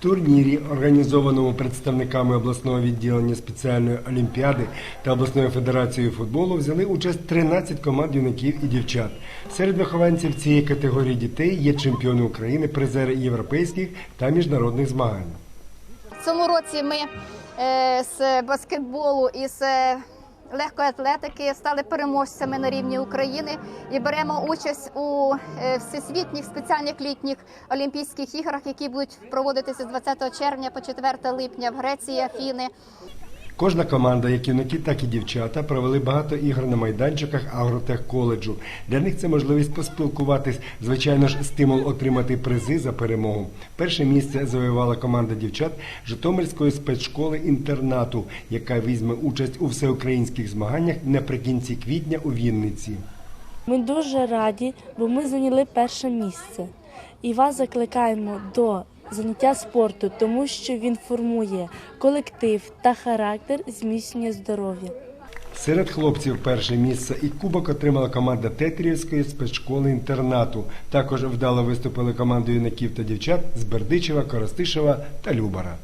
турнірі, організованому представниками обласного відділення спеціальної олімпіади та обласної федерації футболу, взяли участь 13 команд юнаків і дівчат. Серед вихованців цієї категорії дітей є чемпіони України, призери європейських та міжнародних змагань. В цьому році ми е, з баскетболу і з легкої атлетики стали переможцями на рівні України і беремо участь у е, всесвітніх спеціальних літніх Олімпійських іграх, які будуть проводитися з 20 червня по 4 липня в Греції, Афіни. Кожна команда, як юнаки, так і дівчата, провели багато ігор на майданчиках агротехколеджу. Для них це можливість поспілкуватись, звичайно ж, стимул отримати призи за перемогу. Перше місце завоювала команда дівчат Житомирської спецшколи інтернату, яка візьме участь у всеукраїнських змаганнях наприкінці квітня у Вінниці. Ми дуже раді, бо ми зайняли перше місце. І вас закликаємо до заняття спорту, тому що він формує колектив та характер, зміцнення здоров'я. Серед хлопців перше місце і кубок отримала команда Тетрівської спецшколи інтернату. Також вдало виступили команди юнаків та дівчат з Бердичева, Коростишева та Любара.